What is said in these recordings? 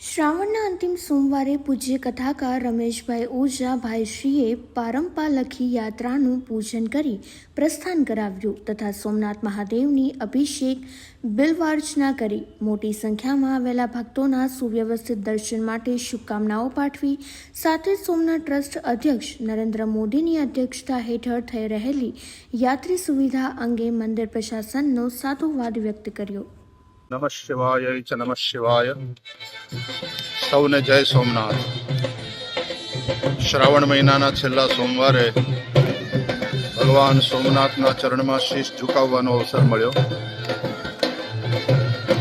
શ્રાવણના અંતિમ સોમવારે પૂજ્ય કથાકાર રમેશભાઈ ઓઝા ભાઈશ્રીએ પારંપા લખી યાત્રાનું પૂજન કરી પ્રસ્થાન કરાવ્યું તથા સોમનાથ મહાદેવની અભિષેક બિલવાર્ચના કરી. મોટી સંખ્યામાં આવેલા ભક્તોના સુવ્યવસ્થિત દર્શન માટે શુભકામનાઓ પાઠવી સાથે સોમનાથ ટ્રસ્ટ અધ્યક્ષ નરેન્દ્ર મોદીની અધ્યક્ષતા હેઠળ થઈ રહેલી યાત્રી સુવિધા અંગે મંદિર પ્રશાસનનો સાધુવાદ વ્યક્ત કર્યો. નમઃ શિવાય નમઃ શિવાય. સૌને જય સોમનાથ. શ્રાવણ મહિનાના છેલ્લા સોમવારે ભગવાન સોમનાથના ચરણમાં શીશ ઝુકાવવાનો અવસર મળ્યો.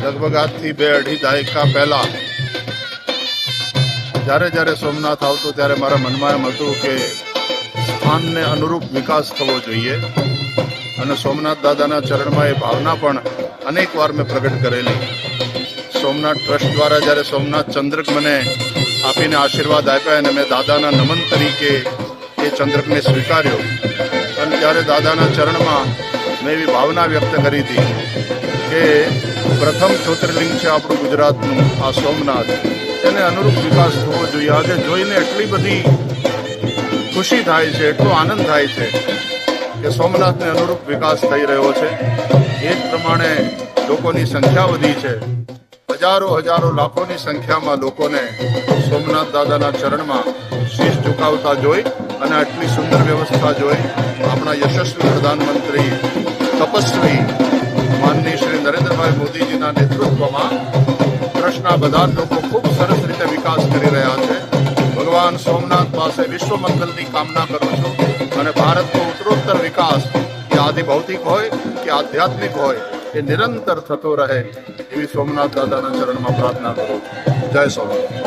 લગભગ આજથી બે અઢી દાયકા પહેલા જ્યારે જ્યારે સોમનાથ આવતું ત્યારે મારા મનમાં એમ હતું કે સ્થાનને અનુરૂપ વિકાસ થવો જોઈએ અને સોમનાથ દાદાના ચરણમાં એ ભાવના પણ અનેક વાર મેં પ્રગટ કરેલી. સોમનાથ ટ્રસ્ટ દ્વારા જ્યારે સોમનાથ ચંદ્રક મને આપીને આશીર્વાદ આપ્યા અને મેં દાદાના નમન તરીકે એ ચંદ્રકને સ્વીકાર્યો, અને ત્યારે દાદાના ચરણમાં મેં એવી ભાવના વ્યક્ત કરી હતી કે પ્રથમ જ્યોતિર્લિંગ છે આપણું ગુજરાતનું, આ સોમનાથ. એને અનુરૂપ વિકાસ થવો જોઈએ. આજે જોઈને એટલી બધી ખુશી થાય છે, એટલો આનંદ થાય છે કે સોમનાથને અનુરૂપ વિકાસ થઈ રહ્યો છે. એ જ પ્રમાણે લોકોની સંખ્યા વધી છે. હજારો હજારો લાખોની સંખ્યામાં લોકોને સોમનાથ દાદાના ચરણમાં શીશ ઝુકાવતા જોઈ અને આટલી સુંદર વ્યવસ્થા જોઈ આપણા યશસ્વી પ્રધાનમંત્રી તપસ્વી માનની શ્રી નરેન્દ્રભાઈ મોદીજીના નેતૃત્વમાં ટ્રસ્ટના બધા લોકો ખૂબ સરસ રીતે વિકાસ કરી રહ્યા છે. ભગવાન સોમનાથ પાસે વિશ્વ મંગલની કામના કરું છું અને ભારતનો ઉત્તરોત્તર વિકાસ, કે આદિ ભૌતિક હોય, કે આધ્યાત્મિક હોય, એ નિરંતર થતો રહે. એવી સોમનાથ દાદાના ચરણમાં પ્રાર્થના કરું જય સોમનાથ.